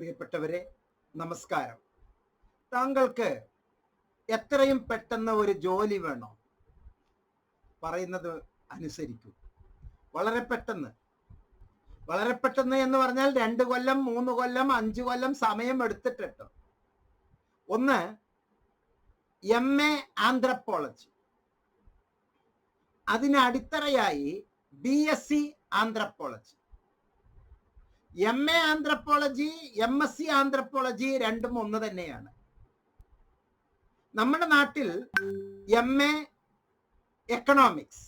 പ്രിയപ്പെട്ടവരെ നമസ്കാരം. താങ്കൾക്ക് എത്രയും പെട്ടെന്ന് ഒരു ജോലി വേണോ? പറയുന്നത് അനുസരിക്കൂ. വളരെ പെട്ടെന്ന്. വളരെ പെട്ടെന്ന് എന്ന് പറഞ്ഞാൽ രണ്ട് കൊല്ലം മൂന്ന് കൊല്ലം അഞ്ച് കൊല്ലം സമയം എടുത്തിട്ടിട്ട് ഒന്ന് എം എ ആന്ത്രപ്പോളജി. അതിന് അടിത്തറയായി B S C anthropology. M A anthropology M S C anthropology രണ്ടും ഒന്ന് തന്നെയാണ്. നമ്മുടെ നാട്ടിൽ എം എ എക്കണോമിക്സ്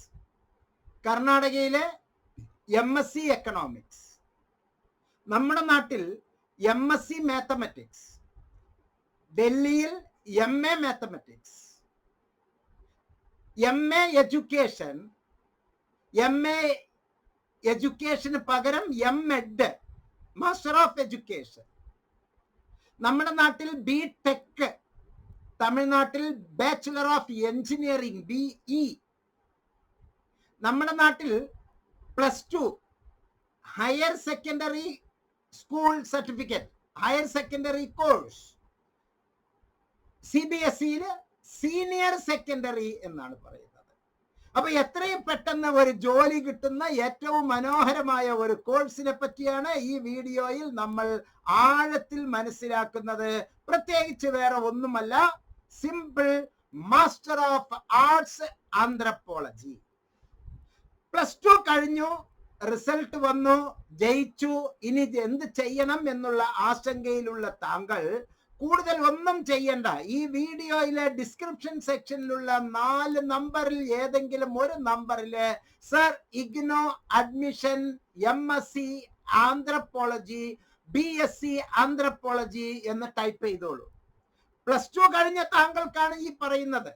കർണാടകയിലെ എം എസ് സി എക്കണോമിക്സ് നമ്മുടെ നാട്ടിൽ എം എസ് സി മാത്തമെറ്റിക്സ് ഡൽഹിയിൽ M A mathematics M A education M A എഡ്യൂക്കേഷന് പകരം M Ed master of education നമ്മുടെ നാട്ടിൽ ബി ടെക് തമിഴ്നാട്ടിൽ bachelor of engineering B E നമ്മുടെ നാട്ടിൽ plus two higher secondary school certificate higher secondary course C B S സിയിൽ senior secondary എന്നാണ് പറയുന്നത്. അപ്പൊ എത്രയും പെട്ടെന്ന് ഒരു ജോലി കിട്ടുന്ന ഏറ്റവും മനോഹരമായ ഒരു കോഴ്സിനെ പറ്റിയാണ് ഈ വീഡിയോയിൽ നമ്മൾ ആഴത്തിൽ മനസ്സിലാക്കുന്നത്. പ്രത്യേകിച്ച് വേറെ ഒന്നുമല്ല simple master of arts anthropology plus two കഴിഞ്ഞു റിസൾട്ട് വന്നു ജയിച്ചു. ഇനി എന്ത് ചെയ്യണം എന്നുള്ള ആശങ്കയിലുള്ള താങ്കൾ കൂടുതൽ ഒന്നും ചെയ്യണ്ട. ഈ വീഡിയോയിലെ ഡിസ്ക്രിപ്ഷൻ സെക്ഷനിലുള്ള നാല് നമ്പറിൽ ഏതെങ്കിലും ഒരു നമ്പറിൽ sir IGNOU admission M S C anthropology B S C anthropology എന്ന് ടൈപ്പ് ചെയ്തോളൂ. പ്ലസ് ടു കഴിഞ്ഞ താങ്കൾക്കാണ് ഈ പറയുന്നത്.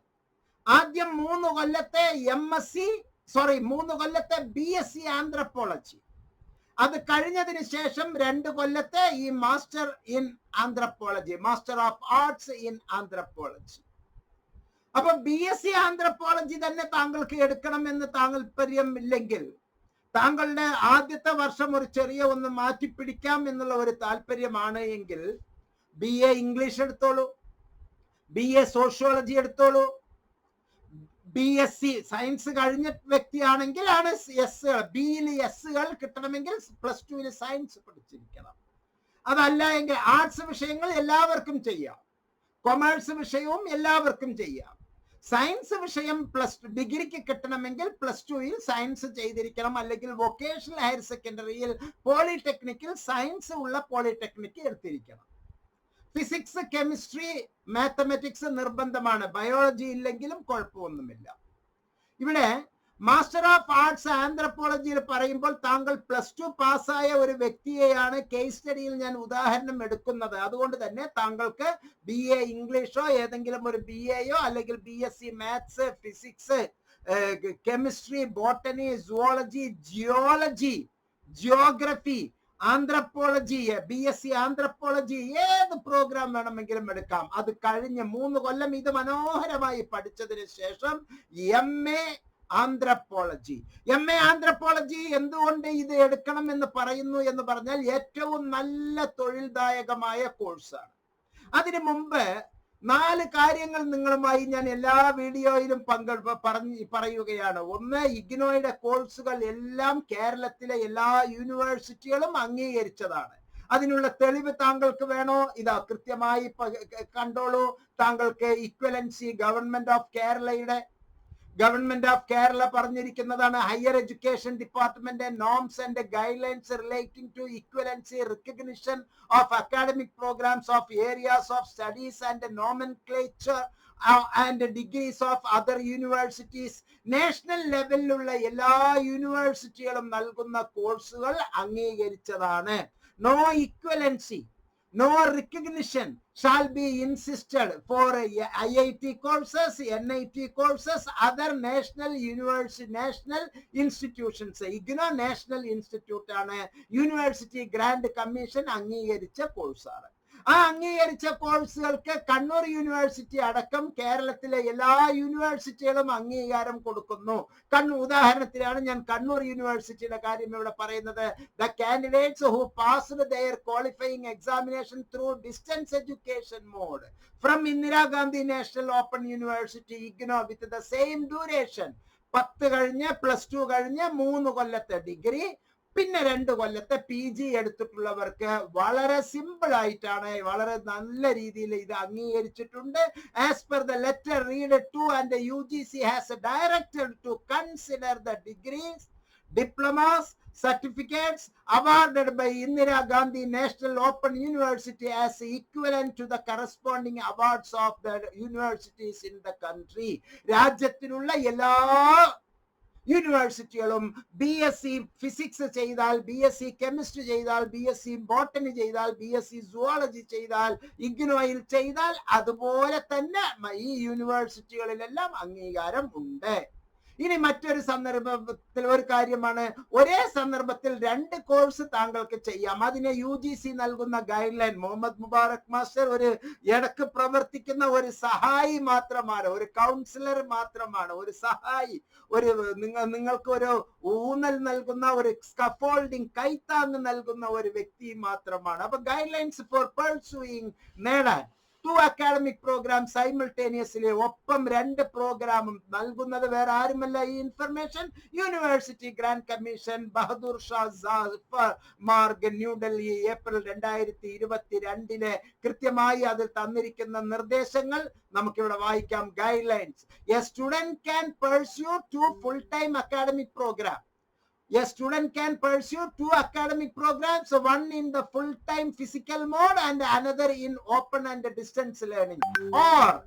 ആദ്യം മൂന്ന് കൊല്ലത്തെ എം എസ് സി സോറി മൂന്ന് കൊല്ലത്തെ ബി എസ് സി ആന്ത്രപ്പോളജി അത് കഴിഞ്ഞതിന് ശേഷം രണ്ട് കൊല്ലത്തെ ഈ master in anthropology master of arts in anthropology. അപ്പൊ ബി എസ് സി ആന്ത്രപ്പോളജി തന്നെ താങ്കൾക്ക് എടുക്കണമെന്ന് താല്പര്യം ഇല്ലെങ്കിൽ താങ്കളുടെ ആദ്യത്തെ വർഷം ഒരു ചെറിയ ഒന്ന് മാറ്റി പിടിക്കാം എന്നുള്ള ഒരു താല്പര്യമാണ് എങ്കിൽ ബി എ ഇംഗ്ലീഷ് എടുത്തോളൂ ബി എ സോഷ്യോളജി എടുത്തോളൂ ബി എസ് സി സയൻസ് കഴിഞ്ഞ വ്യക്തിയാണെങ്കിൽ ആണ് എസ് ബിയിൽ എസ്സുകൾ കിട്ടണമെങ്കിൽ പ്ലസ് ടുവിൽ സയൻസ് പഠിച്ചിരിക്കണം. അതല്ല എങ്കിൽ ആർട്സ് വിഷയങ്ങൾ എല്ലാവർക്കും ചെയ്യാം. കൊമേഴ്സ് വിഷയവും എല്ലാവർക്കും ചെയ്യാം. സയൻസ് വിഷയം പ്ലസ് ടു ഡിഗ്രിക്ക് കിട്ടണമെങ്കിൽ പ്ലസ് ടുവിൽ സയൻസ് ചെയ്തിരിക്കണം. അല്ലെങ്കിൽ വൊക്കേഷണൽ ഹയർ സെക്കൻഡറിയിൽ പോളിടെക്നിക്കിൽ സയൻസ് ഉള്ള പോളിടെക്നിക്ക് എടുത്തിരിക്കണം. ഫിസിക്സ് കെമിസ്ട്രി മാത്തമെറ്റിക്സ് നിർബന്ധമാണ്. ബയോളജി ഇല്ലെങ്കിലും കുഴപ്പമൊന്നുമില്ല. ഇവിടെ മാസ്റ്റർ ഓഫ് ആർട്സ് ആന്ത്രപ്പോളജിയിൽ പറയുമ്പോൾ താങ്കൾ പ്ലസ് ടു പാസ്സായ ഒരു വ്യക്തിയെയാണ് കേസ് സ്റ്റഡിയിൽ ഞാൻ ഉദാഹരണം എടുക്കുന്നത്. അതുകൊണ്ട് തന്നെ താങ്കൾക്ക് ബി എ ഇംഗ്ലീഷോ ഏതെങ്കിലും ഒരു ബി എയോ അല്ലെങ്കിൽ B S C maths physics chemistry botany zoology geology geography anthropology B S C anthropology ഏത് പ്രോഗ്രാം വേണമെങ്കിലും എടുക്കാം. അത് കഴിഞ്ഞ് മൂന്ന് കൊല്ലം ഇത് മനോഹരമായി പഠിച്ചതിന് ശേഷം M A anthropology. M A anthropology എന്തുകൊണ്ട് ഇത് എടുക്കണം എന്ന് പറയുന്നു എന്ന് പറഞ്ഞാൽ ഏറ്റവും നല്ല തൊഴിൽദായകമായ കോഴ്സാണ് അതിനു മുമ്പ് നാല് കാര്യങ്ങൾ നിങ്ങളുമായി ഞാൻ എല്ലാ വീഡിയോയിലും പങ്കെ പറഞ്ഞ് പറയുകയാണ്. ഒന്ന് ഇഗ്നോയുടെ കോഴ്സുകൾ എല്ലാം കേരളത്തിലെ എല്ലാ യൂണിവേഴ്സിറ്റികളും അംഗീകരിച്ചതാണ്. അതിനുള്ള തെളിവ് താങ്കൾക്ക് വേണോ? ഇതാ കൃത്യമായി കണ്ടോളൂ. താങ്കൾക്ക് ഇക്വലൻസി ഗവൺമെന്റ് ഓഫ് കേരളയുടെ government of Kerala പറഞ്ഞിരിക്കുന്നതാണ് higher education department norms and guide lines relating to equivalency recognition of academic programs of areas of studies and nomenclature and degrees of other universities national ലെവലിലുള്ള എല്ലാ യൂണിവേഴ്സിറ്റികളും നൽകുന്ന കോഴ്സുകൾ അംഗീകരിച്ചതാണ്. No equivalency no recognition shall be insisted for IIT courses, NIT courses, other national university, national institutions. IGNO national institute, ആണ് university grand commission അംഗീകരിച്ച കോഴ്സാണ് ആ അംഗീകരിച്ച കോഴ്സുകൾക്ക് കണ്ണൂർ യൂണിവേഴ്സിറ്റി അടക്കം കേരളത്തിലെ എല്ലാ യൂണിവേഴ്സിറ്റികളും അംഗീകാരം കൊടുക്കുന്നു. കണ്ണൂർ ഉദാഹരണത്തിലാണ് ഞാൻ കണ്ണൂർ യൂണിവേഴ്സിറ്റിയുടെ കാര്യം ഇവിടെ പറയുന്നത്. The candidates who passed their qualifying examination through distance education mode from Indira Gandhi National Open University IGNOU with the same duration പത്ത് കഴിഞ്ഞ് പ്ലസ് ടു കഴിഞ്ഞ് മൂന്ന് കൊല്ലത്തെ ഡിഗ്രി പിന്നെ രണ്ട് കൊല്ലത്തെ പി ജി എടുത്തിട്ടുള്ളവർക്ക് വളരെ സിമ്പിൾ ആയിട്ടാണ് വളരെ നല്ല രീതിയിൽ ഇത് അംഗീകരിച്ചിട്ടുണ്ട്. As per the letter read to and U G C has directed to consider the degrees diplomas certificates awarded by Indira Gandhi national open university as equivalent to the corresponding awards of the universities in the country രാജ്യത്തിലുള്ള എല്ലാ യൂണിവേഴ്സിറ്റികളും B S C physics ചെയ്താൽ B S C chemistry ചെയ്താൽ B S C botany ചെയ്താൽ B S C zoology ചെയ്താൽ ഇഗ്നോയിൽ ചെയ്താൽ അതുപോലെ തന്നെ ഈ യൂണിവേഴ്സിറ്റികളിലെല്ലാം അംഗീകാരം ഉണ്ട്. ഇനി മറ്റൊരു സന്ദർഭത്തിൽ ഒരു കാര്യമാണ്. ഒരേ സന്ദർഭത്തിൽ രണ്ട് കോഴ്സ് താങ്കൾക്ക് ചെയ്യാം. അതിനെ യു ജി സി നൽകുന്ന guide line Muhammad Mubarak master ഒരു ഇടയ്ക്ക് പ്രവർത്തിക്കുന്ന ഒരു സഹായി മാത്രമാണ്. ഒരു കൗൺസിലർ മാത്രമാണ്. ഒരു സഹായി ഒരു നിങ്ങൾ നിങ്ങൾക്ക് ഒരു ഊന്നൽ നൽകുന്ന ഒരു സ്കഫോൾഡിങ് കൈത്താങ് നൽകുന്ന ഒരു വ്യക്തി മാത്രമാണ്. അപ്പൊ ഗൈഡ് ലൈൻസ് ഫോർ പേഴ്സൂയിങ് നേടാൻ. ടു അക്കാഡമിക് പ്രോഗ്രാം സൈമിൾട്ടേനിയസ്ലി ഒപ്പം രണ്ട് പ്രോഗ്രാമും നൽകുന്നത് വേറെ ആരുമല്ല? ഈ information university grand commission Bahadur Shah Marg New Delhi April രണ്ടായിരത്തി ഇരുപത്തി രണ്ടിലെ കൃത്യമായി അതിൽ തന്നിരിക്കുന്ന നിർദ്ദേശങ്ങൾ നമുക്കിവിടെ വായിക്കാം. Guidelines A student can pursue two full time academic programme A student can pursue two academic programs, one in the full-time physical mode and another in open and distance learning. Or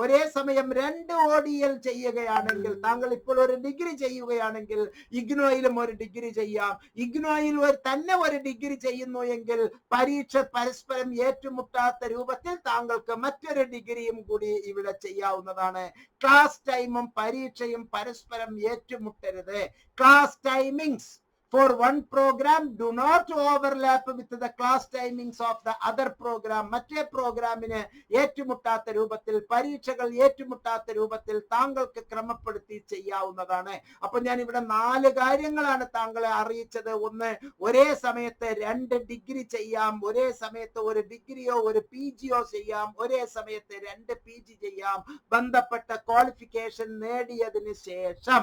ഒരേ സമയം രണ്ട് ODL ചെയ്യുകയാണെങ്കിൽ താങ്കൾ ഇപ്പോൾ ഒരു degree ചെയ്യുകയാണെങ്കിൽ ഇഗ്നോയിലും ഒരു degree ചെയ്യാം. ഇഗ്നോയിൽ ഒരു തന്നെ ഒരു ഡിഗ്രി ചെയ്യുന്നു എങ്കിൽ പരീക്ഷ പരസ്പരം ഏറ്റുമുട്ടാത്ത രൂപത്തിൽ താങ്കൾക്ക് മറ്റൊരു ഡിഗ്രിയും കൂടി ഇവിടെ ചെയ്യാവുന്നതാണ്. ക്ലാസ് ടൈമും പരീക്ഷയും പരസ്പരം ഏറ്റുമുട്ടരുത്. Class timings. For one program do not overlap with the class timings of the other program. മറ്റേ പ്രോഗ്രാമിന് ഏറ്റുമുട്ടാത്ത രൂപത്തിൽ പരീക്ഷകൾ ഏറ്റുമുട്ടാത്ത രൂപത്തിൽ താങ്കൾക്ക് ക്രമപ്പെടുത്തി ചെയ്യാവുന്നതാണ്. അപ്പൊ ഞാൻ ഇവിടെ നാല് കാര്യങ്ങളാണ് താങ്കളെ അറിയിച്ചത്. ഒന്ന് ഒരേ സമയത്ത് രണ്ട് ഡിഗ്രി ചെയ്യാം. ഒരേ സമയത്ത് ഒരു ഡിഗ്രിയോ ഒരു പി ജിയോ ചെയ്യാം. ഒരേ സമയത്ത് രണ്ട് പി ജി ചെയ്യാം. ബന്ധപ്പെട്ട ക്വാളിഫിക്കേഷൻ നേടിയതിന് ശേഷം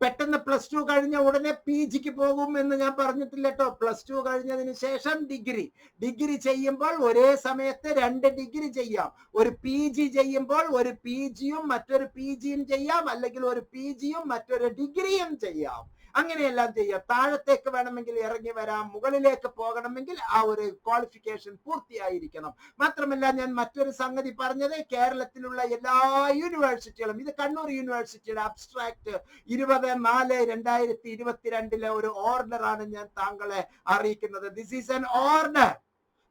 പെട്ടെന്ന് പ്ലസ് ടു കഴിഞ്ഞ ഉടനെ പി ജിക്ക് പോകും എന്ന് ഞാൻ പറഞ്ഞിട്ടില്ല കേട്ടോ പ്ലസ് ടു കഴിഞ്ഞതിന് ശേഷം ഡിഗ്രി ഡിഗ്രി ചെയ്യുമ്പോൾ ഒരേ സമയത്ത് രണ്ട് ഡിഗ്രി ചെയ്യാം. ഒരു പി ജി ചെയ്യുമ്പോൾ ഒരു പി ജിയും മറ്റൊരു പി ജിയും ചെയ്യാം. അല്ലെങ്കിൽ ഒരു പി ജിയും മറ്റൊരു ഡിഗ്രിയും ചെയ്യാം. അങ്ങനെയെല്ലാം ചെയ്യാം താഴത്തേക്ക് വേണമെങ്കിൽ ഇറങ്ങി വരാം മുകളിലേക്ക് പോകണമെങ്കിൽ ആ ഒരു ക്വാളിഫിക്കേഷൻ പൂർത്തിയായിരിക്കണം. മാത്രമല്ല ഞാൻ മറ്റൊരു സംഗതി പറഞ്ഞത് കേരളത്തിലുള്ള എല്ലാ യൂണിവേഴ്സിറ്റികളും ഇത് കണ്ണൂർ യൂണിവേഴ്സിറ്റിയുടെ അബ്സ്ട്രാക്ട് ഇരുപത് നാല് രണ്ടായിരത്തി ഇരുപത്തിരണ്ടിലെ ഒരു ഓർഡർ ആണ് ഞാൻ താങ്കളെ അറിയിക്കുന്നത്. This is an order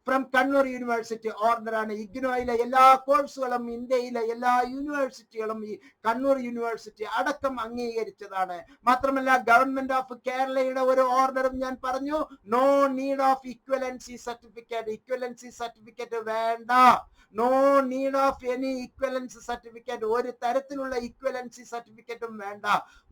from Kannur university order ആണ് ഇഗ്നോയിലെ എല്ലാ കോഴ്സുകളും ഇന്ത്യയിലെ എല്ലാ യൂണിവേഴ്സിറ്റികളും ഈ കണ്ണൂർ യൂണിവേഴ്സിറ്റി അടക്കം അംഗീകരിച്ചതാണ്. മാത്രമല്ല ഗവൺമെന്റ് ഓഫ് കേരളയുടെ ഒരു ഓർഡറും ഞാൻ പറഞ്ഞു no need of equivalency certificate equivalency certificate വേണ്ട. No need of any equivalency certificate ഒരു തരത്തിലുള്ള ഇക്വലൻസി സർട്ടിഫിക്കറ്റും വേണ്ട.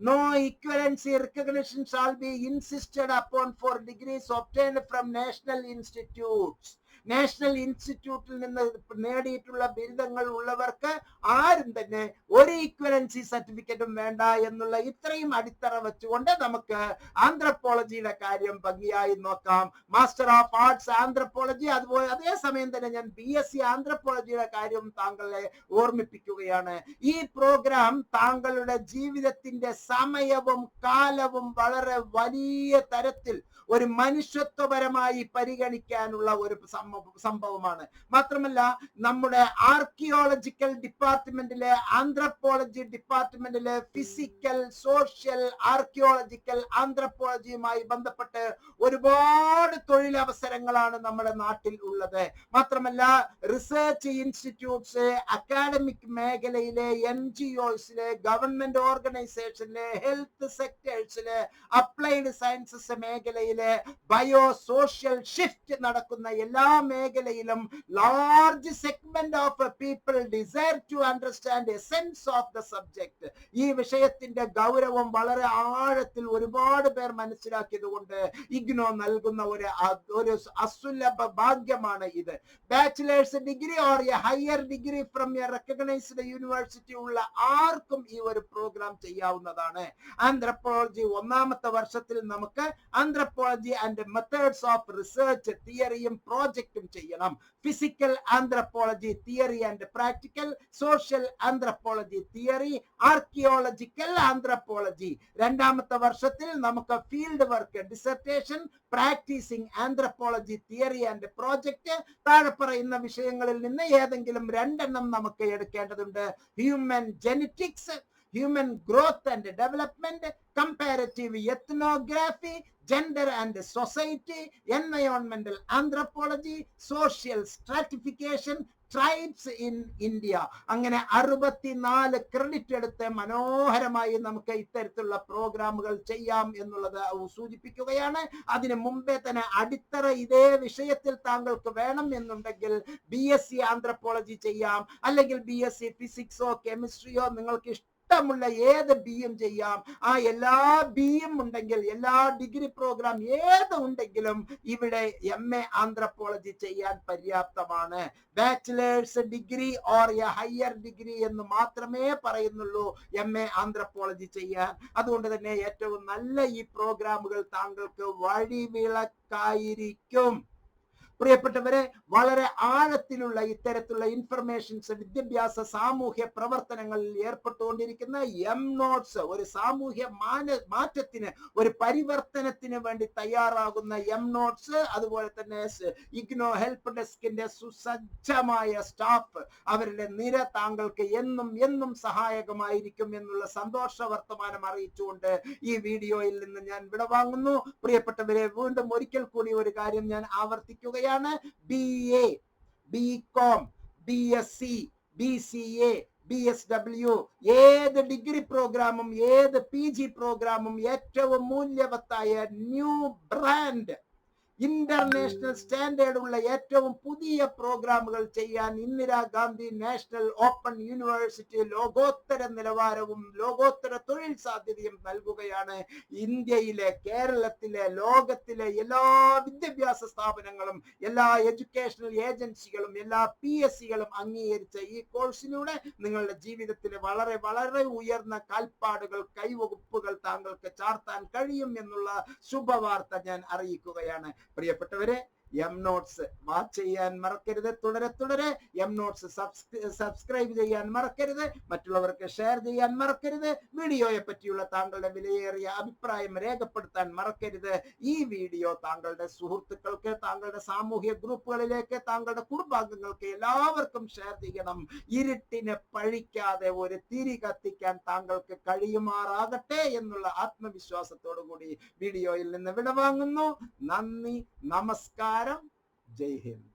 No equivalency recognition shall be insisted upon for degrees obtained from national institutes national ഇൻസ്റ്റിറ്റ്യൂട്ടിൽ നിന്ന് നേടിയിട്ടുള്ള ബിരുദങ്ങൾ ഉള്ളവർക്ക് ആരും തന്നെ ഒരു ഈക്വലൻസി സർട്ടിഫിക്കറ്റും വേണ്ട എന്നുള്ള ഇത്രയും അടിത്തറ വെച്ചുകൊണ്ട് നമുക്ക് ആന്ത്രപ്പോളജിയുടെ കാര്യം ഭംഗിയായി നോക്കാം. മാസ്റ്റർ ഓഫ് ആർട്സ് ആന്ത്രപ്പോളജി അതുപോലെ അതേസമയം തന്നെ ഞാൻ ബി എസ് സി ആന്ത്രപ്പോളജിയുടെ കാര്യം താങ്കളെ ഓർമ്മിപ്പിക്കുകയാണ്. ഈ പ്രോഗ്രാം താങ്കളുടെ ജീവിതത്തിന്റെ സമയവും കാലവും വളരെ വലിയ തരത്തിൽ ഒരു മനുഷ്യത്വപരമായി പരിഗണിക്കാനുള്ള ഒരു സം- സംഭവമാണ്. മാത്രമല്ല നമ്മുടെ ആർക്കിയോളജിക്കൽ ഡിപ്പാർട്ട്മെന്റിലെ ആന്ത്രപ്പോളജി ഡിപ്പാർട്ട്മെന്റിലെ ഫിസിക്കൽ സോഷ്യൽ ആർക്കിയോളജിക്കൽ ആന്ത്രപ്പോളജിയുമായി ബന്ധപ്പെട്ട് ഒരുപാട് തൊഴിലവസരങ്ങളാണ് നമ്മുടെ നാട്ടിൽ ഉള്ളത്. മാത്രമല്ല റിസർച്ച് ഇൻസ്റ്റിറ്റ്യൂട്ട്സ് അക്കാഡമിക് മേഖലയിലെ എൻ ജി ഒസിലെ ഗവൺമെന്റ് ഓർഗനൈസേഷനിലെ ഹെൽത്ത് സെക്ടേഴ്സിലെ അപ്ലൈഡ് സയൻസസ് മേഖലയിലെ ബയോ സോഷ്യൽ ഷിഫ്റ്റ് നടക്കുന്ന എല്ലാ മേഖലയിലും large segment of people desire to understand essence of the subject ഈ വിഷയത്തിന്റെ ഗൗരവം വളരെ ആഴത്തിൽ ഒരുപാട് പേർ മനസ്സിലാക്കിയത് കൊണ്ട് ഇഗ്നോ നൽകുന്ന ഒരു ഒരു അസുലഭ ഭാഗ്യമാണ് ഇത്. Bachelors degree or a higher degree from a recognized university ഉള്ള ആർക്കും ഈ ഒരു പ്രോഗ്രാം ചെയ്യാവുന്നതാണ്. ആന്ത്രപ്പോളജി ഒന്നാമത്തെ വർഷത്തിൽ നമുക്ക് anthropology and methods of research തിയറിയും പ്രോജക്റ്റും ചെയ്യണം. Physical anthropology theory and practical social anthropology theory archaeological anthropology രണ്ടാമത്തെ വർഷത്തിൽ നമുക്ക് field work dissertation practising anthropology theory and project താഴെ പറയുന്ന വിഷയങ്ങളിൽ നിന്ന് ഏതെങ്കിലും രണ്ടെണ്ണം നമുക്ക് എടുക്കേണ്ടതുണ്ട്. Human genetics human growth and development, comparative ethnography, gender and society, environmental anthropology, social stratification, tribes in India അങ്ങനെ അറുപത്തിനാല് ക്രെഡിറ്റ് എടുത്ത് മനോഹരമായി നമുക്ക് ഇത്തരത്തിലുള്ള പ്രോഗ്രാമുകൾ ചെയ്യാം എന്നുള്ളത് സൂചിപ്പിക്കുകയാണ്. അതിന് മുമ്പേ തന്നെ അടിത്തറ ഇതേ വിഷയത്തിൽ താങ്കൾക്ക് വേണം എന്നുണ്ടെങ്കിൽ ബി എസ് സി ആന്ത്രപ്പോളജി ചെയ്യാം. അല്ലെങ്കിൽ ബി എസ് സി ഫിസിക്സോ കെമിസ്ട്രിയോ നിങ്ങൾക്ക് ഇഷ്ടമുള്ള ഏത് ബി എം ചെയ്യാം. ആ എല്ലാ ബി എം ഉണ്ടെങ്കിൽ എല്ലാ ഡിഗ്രി പ്രോഗ്രാം ഏത് ഉണ്ടെങ്കിലും ഇവിടെ എം എ ആന്ത്രപ്പോളജി ചെയ്യാൻ പര്യാപ്തമാണ്. Bachelors degree or a higher degree എന്ന് മാത്രമേ പറയുന്നുള്ളൂ എം എ ആന്ത്രപ്പോളജി ചെയ്യാൻ. അതുകൊണ്ട് തന്നെ ഏറ്റവും നല്ല ഈ പ്രോഗ്രാമുകൾ താങ്കൾക്ക് വഴിവിളക്കായിരിക്കും. പ്രിയപ്പെട്ടവരെ വളരെ ആഴത്തിലുള്ള ഇത്തരത്തിലുള്ള ഇൻഫർമേഷൻസ് വിദ്യാഭ്യാസ സാമൂഹ്യ പ്രവർത്തനങ്ങളിൽ ഏർപ്പെട്ടുകൊണ്ടിരിക്കുന്ന എം നോട്ട്സ് ഒരു സാമൂഹ്യ മാന മാറ്റത്തിന് ഒരു പരിവർത്തനത്തിന് വേണ്ടി തയ്യാറാകുന്ന എം നോട്ട്സ് അതുപോലെ തന്നെ ഇഗ്നോ ഹെൽപ്പ് ഡെസ്കിന്റെ സുസജ്ജമായ സ്റ്റാഫ് അവരുടെ നിര താങ്കൾക്ക് എന്നും എന്നും സഹായകമായിരിക്കും എന്നുള്ള സന്തോഷ വർത്തമാനം അറിയിച്ചുകൊണ്ട് ഈ വീഡിയോയിൽ നിന്ന് ഞാൻ വിടവാങ്ങുന്നു. പ്രിയപ്പെട്ടവരെ വീണ്ടും ഒരിക്കൽ കൂടി ഒരു കാര്യം ഞാൻ ആവർത്തിക്കുകയാണ്. B A B com B S C B C A B S W ഏത് ഡിഗ്രി പ്രോഗ്രാമും ഏത് പി ജി പ്രോഗ്രാമും ഏറ്റവും മൂല്യവത്തായ ന്യൂ ബ്രാൻഡ് ഇന്റർനാഷണൽ സ്റ്റാൻഡേർഡ് ഉള്ള ഏറ്റവും പുതിയ പ്രോഗ്രാമുകൾ ചെയ്യാൻ ഇന്ദിരാഗാന്ധി നാഷണൽ ഓപ്പൺ യൂണിവേഴ്സിറ്റി ലോകോത്തര നിലവാരവും ലോകോത്തര തൊഴിൽ സാധ്യതയും നൽകുകയാണ് ഇന്ത്യയിലെ കേരളത്തിലെ ലോകത്തിലെ എല്ലാ വിദ്യാഭ്യാസ സ്ഥാപനങ്ങളും എല്ലാ എഡ്യൂക്കേഷണൽ ഏജൻസികളും എല്ലാ പി എസ് സികളും അംഗീകരിച്ച ഈ കോഴ്സിലൂടെ നിങ്ങളുടെ ജീവിതത്തിൽ വളരെ വളരെ ഉയർന്ന കാൽപ്പാടുകൾ കൈവകുപ്പുകൾ താങ്കൾക്ക് ചാർത്താൻ കഴിയും എന്നുള്ള ശുഭവാർത്ത ഞാൻ അറിയിക്കുകയാണ്. പ്രിയപ്പെട്ടവരെ എം നോട്ട്സ് വാച്ച് ചെയ്യാൻ മറക്കരുത്. തുടരെ തുടരെ. എം നോട്ട്സ് സബ്സ്ക്രൈബ് ചെയ്യാൻ മറക്കരുത്. മറ്റുള്ളവർക്ക് ഷെയർ ചെയ്യാൻ മറക്കരുത്. വീഡിയോയെ പറ്റിയുള്ള താങ്കളുടെ വിലയേറിയ അഭിപ്രായം രേഖപ്പെടുത്താൻ മറക്കരുത്. ഈ വീഡിയോ താങ്കളുടെ സുഹൃത്തുക്കൾക്ക് താങ്കളുടെ സാമൂഹ്യ ഗ്രൂപ്പുകളിലേക്ക് താങ്കളുടെ കുടുംബാംഗങ്ങൾക്ക് എല്ലാവർക്കും ഷെയർ ചെയ്യണം. ഇരുട്ടിനെ പഴിക്കാതെ ഒരു തിരി കത്തിക്കാൻ താങ്കൾക്ക് കഴിയുമാറാകട്ടെ എന്നുള്ള ആത്മവിശ്വാസത്തോടു കൂടി വീഡിയോയിൽ നിന്ന് വിടവാങ്ങുന്നു. നന്ദി നമസ്കാരം. ജയ് ഹിന്ദ്